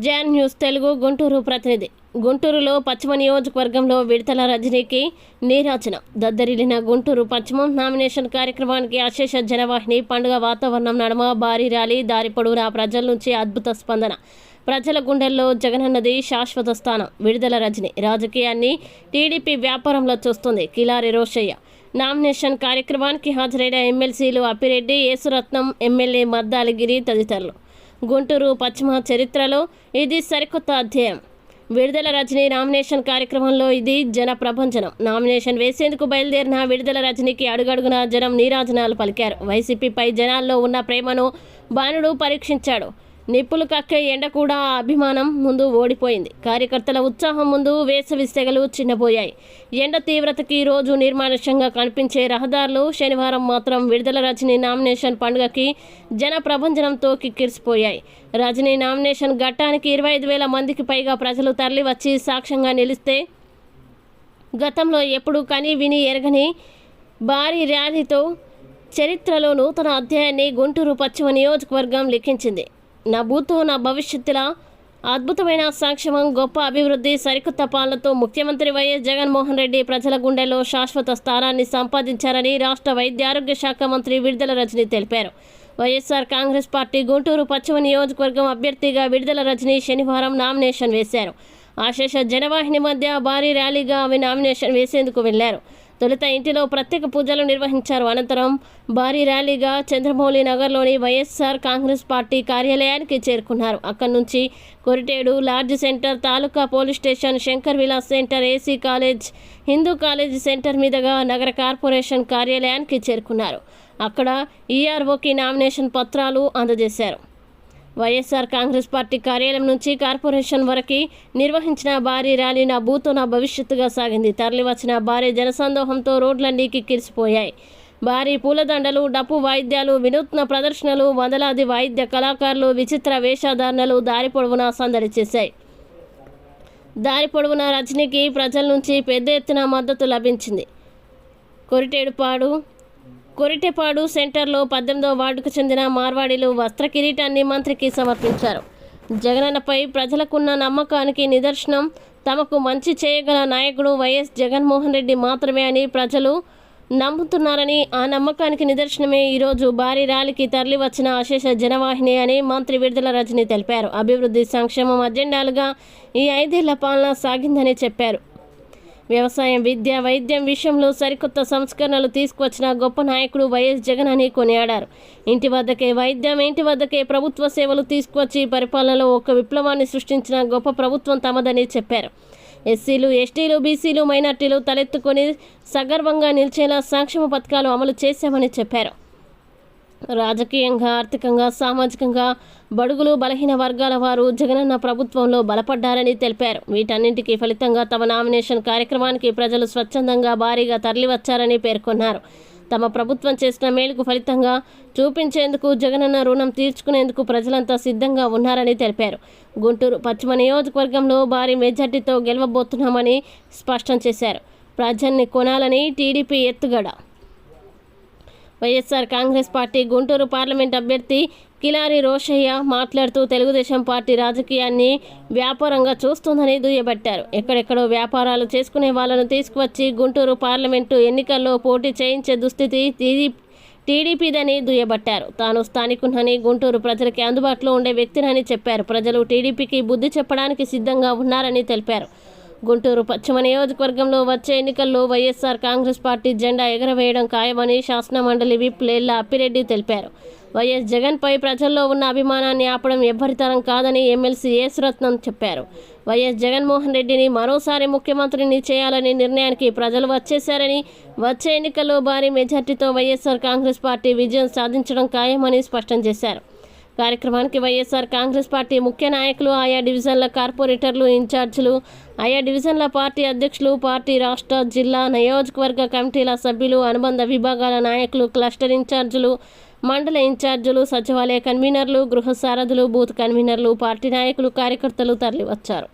John news Telugu Guntur ప్రతినిధి. గుంటూరులో పశ్చిమ నియోజకవర్గంలో విడతల రజనీకి నీరాజన. దద్దరిల్లిన గుంటూరు పశ్చిమం నామినేషన్ కార్యక్రమానికి అశేష జనవాహిని పండుగ వాతావరణం నడుమ భారీ ర్యాలీ దారి పొడవునా ప్రజల నుంచి అద్భుత స్పందన. ప్రజల గుండెల్లో జగనన్నది శాశ్వత స్థానం. విడుదల రజని రాజకీయాన్ని టీడీపీ వ్యాపారంలో చూస్తుంది కిలారి రోషయ్య. నామినేషన్ కార్యక్రమానికి హాజరైన ఎమ్మెల్సీలు అప్పిరెడ్డి యేసురత్నం ఎమ్మెల్యే మద్దాలగిరి తదితరులు. గుంటూరు పశ్చిమ చరిత్రలో ఇది సరికొత్త అధ్యాయం. విడుదల రజని నామినేషన్ కార్యక్రమంలో ఇది జన ప్రభంజనం. నామినేషన్ వేసేందుకు బయలుదేరిన విడుదల రజనికి అడుగడుగున జనం నీరాజనాలు పలికారు. వైసీపీపై జనాల్లో ఉన్న ప్రేమను బాణుడు పరీక్షించాడు. నిప్పులు కక్కే ఎండ కూడా అభిమానం ముందు ఓడిపోయింది. కార్యకర్తల ఉత్సాహం ముందు వేసవి సెగలు చిన్నపోయాయి ఎండ తీవ్రతకి రోజు నిర్మానుష్యంగా కనిపించే రహదారులు శనివారం మాత్రం విడుదల రజని నామినేషన్ పండుగకి జన ప్రభంజనంతో కిక్కిరిసిపోయాయి. రజనీ నామినేషన్ ఘట్టానికి ఇరవై ఐదు వేల మందికి పైగా ప్రజలు తరలి వచ్చి సాక్ష్యంగా నిలిస్తే గతంలో ఎప్పుడు కని విని ఎరగని భారీ ర్యాలీతో చరిత్రలో నూతన అధ్యాయాన్ని గుంటూరు పశ్చిమ నియోజకవర్గం లిఖించింది. నా భూతో నా భవిష్యత్తుల అద్భుతమైన సాక్ష్యమం గొప్ప అభివృద్ధి సరికొత్త పాలనతో ముఖ్యమంత్రి వైఎస్ జగన్మోహన్ రెడ్డి ప్రజల గుండెల్లో శాశ్వత స్థానాన్ని సంపాదించారని రాష్ట్ర వైద్య ఆరోగ్య శాఖ మంత్రి విడుదల రజని తెలిపారు. వైఎస్ఆర్ కాంగ్రెస్ పార్టీ గుంటూరు పశ్చిమ నియోజకవర్గం అభ్యర్థిగా విడుదల రజని శనివారం నామినేషన్ వేశారు. ఆశేష జనవాహిని మధ్య భారీ ర్యాలీగా ఆమె నామినేషన్ వేసేందుకు వెళ్ళారు. తొలుత ఇంటిలో ప్రత్యేక పూజలు నిర్వహించారు. అనంతరం భారీ ర్యాలీగా చంద్రమౌళి నగర్లోని వైఎస్ఆర్ కాంగ్రెస్ పార్టీ కార్యాలయానికి చేరుకున్నారు. అక్కడి నుంచి కొరిటేడు lodge centre taluka police station Shankar Vilas centre AC college Hindu college centre మీదుగా నగర కార్పొరేషన్ కార్యాలయానికి చేరుకున్నారు. అక్కడ ఈఆర్ఓకి నామినేషన్ పత్రాలు అందజేశారు. వైఎస్ఆర్ కాంగ్రెస్ పార్టీ కార్యాలయం నుంచి కార్పొరేషన్ వరకు నిర్వహించిన భారీ ర్యాలీ నా బూతో నా భవిష్యత్తుగా సాగింది. తరలివచ్చిన భారీ జనసందోహంతో రోడ్లన్నీ కిక్కిరిసిపోయాయి. భారీ పూలదండలు డప్పు వాయిద్యాలు వినూత్న ప్రదర్శనలు వందలాది వాయిద్య కళాకారులు విచిత్ర వేషధారణలు దారి పొడవునా సందడి చేశాయి. దారి పొడవునా రజనీకి ప్రజల నుంచి పెద్ద ఎత్తున మద్దతు లభించింది. కొరిటేడుపాడు కొరిటెపాడు సెంటర్లో పద్దెనిమిదో వార్డుకు చెందిన మార్వాడీలు వస్త్ర కిరీటాన్ని మంత్రికి సమర్పించారు. జగనన్నపై ప్రజలకున్న నమ్మకానికి నిదర్శనం తమకు మంచి చేయగల నాయకుడు వైఎస్ జగన్మోహన్ రెడ్డి మాత్రమే అని ప్రజలు నమ్ముతున్నారని ఆ నమ్మకానికి నిదర్శనమే ఈరోజు భారీ ర్యాలీకి తరలివచ్చిన అశేష జనవాహిని అని మంత్రి విడుదల రజని తెలిపారు. అభివృద్ధి సంక్షేమం అజెండాలుగా ఈ ఐదేళ్ళ పాలన సాగిందని చెప్పారు. వ్యవసాయం విద్య వైద్యం విషయంలో సరికొత్త సంస్కరణలు తీసుకువచ్చిన గొప్ప నాయకుడు వైఎస్ జగన్ అని కొనియాడారు. ఇంటి వద్దకే వైద్యం ఇంటి వద్దకే ప్రభుత్వ సేవలు తీసుకువచ్చి పరిపాలనలో ఒక విప్లవాన్ని సృష్టించిన గొప్ప ప్రభుత్వం తమదని చెప్పారు. ఎస్సీలు ఎస్టీలు బీసీలు మైనార్టీలు తలెత్తుకొని సగర్వంగా నిలిచేలా సంక్షేమ పథకాలు అమలు చేశామని చెప్పారు. రాజకీయంగా ఆర్థికంగా సామాజికంగా బడుగులు బలహీన వర్గాల వారు జగనన్న ప్రభుత్వంలో బలపడ్డారని తెలిపారు. వీటన్నింటికి ఫలితంగా తమ నామినేషన్ కార్యక్రమానికి ప్రజలు స్వచ్ఛందంగా భారీగా తరలివచ్చారని పేర్కొన్నారు. తమ ప్రభుత్వం చేసిన మేలుకు ఫలితంగా చూపించేందుకు జగనన్న రుణం తీర్చుకునేందుకు ప్రజలంతా సిద్ధంగా ఉన్నారని తెలిపారు. గుంటూరు పశ్చిమ నియోజకవర్గంలో భారీ మెజార్టీతో గెలవబోతున్నామని స్పష్టం చేశారు. ప్రజల్ని కొనాలని టీడీపీ ఎత్తుగడ YSR Congress Party Guntur parliament అభ్యర్థి కిలారి రోషయ్య మాట్లాడుతూ తెలుగుదేశం పార్టీ రాజకీయాన్ని వ్యాపారంగా చూస్తుందని దుయ్యబట్టారు. ఎక్కడెక్కడో వ్యాపారాలు చేసుకునే వాళ్ళను తీసుకువచ్చి గుంటూరు పార్లమెంటు ఎన్నికల్లో పోటీ చేయించే దుస్థితి టీడీపీదని దుయ్యబట్టారు. తాను స్థానికునని గుంటూరు ప్రజలకి అందుబాటులో ఉండే వ్యక్తినని చెప్పారు. ప్రజలు టీడీపీకి బుద్ధి చెప్పడానికి సిద్ధంగా ఉన్నారని తెలిపారు. గుంటూరు పశ్చిమ నియోజకవర్గంలో వచ్చే ఎన్నికల్లో వైఎస్ఆర్ కాంగ్రెస్ పార్టీ జెండా ఎగరవేయడం ఖాయమని శాసనమండలి విప్ లేళ్ళ అప్పిరెడ్డి తెలిపారు. వైఎస్ జగన్పై ప్రజల్లో ఉన్న అభిమానాన్ని ఆపడం ఎవ్వరితరం కాదని ఎమ్మెల్సీ యేసురత్నం చెప్పారు. వైఎస్ జగన్మోహన్ రెడ్డిని మరోసారి ముఖ్యమంత్రిని చేయాలని నిర్ణయానికి ప్రజలు వచ్చేశారని వచ్చే ఎన్నికల్లో భారీ మెజార్టీతో వైఎస్ఆర్ కాంగ్రెస్ పార్టీ విజయం సాధించడం ఖాయమని స్పష్టం చేశారు. కార్యక్రమానికి వైఎస్ఆర్ కాంగ్రెస్ పార్టీ ముఖ్య నాయకులు ఆయా డివిజన్ల కార్పొరేటర్లు ఇన్ఛార్జీలు ఆయా డివిజన్ల పార్టీ అధ్యక్షులు పార్టీ రాష్ట్ర జిల్లా నియోజకవర్గ కమిటీల సభ్యులు అనుబంధ విభాగాల నాయకులు క్లస్టర్ ఇన్ఛార్జీలు మండల ఇన్ఛార్జీలు సచివాలయ కన్వీనర్లు గృహ సారథులు బూత్ కన్వీనర్లు పార్టీ నాయకులు కార్యకర్తలు తరలివచ్చారు.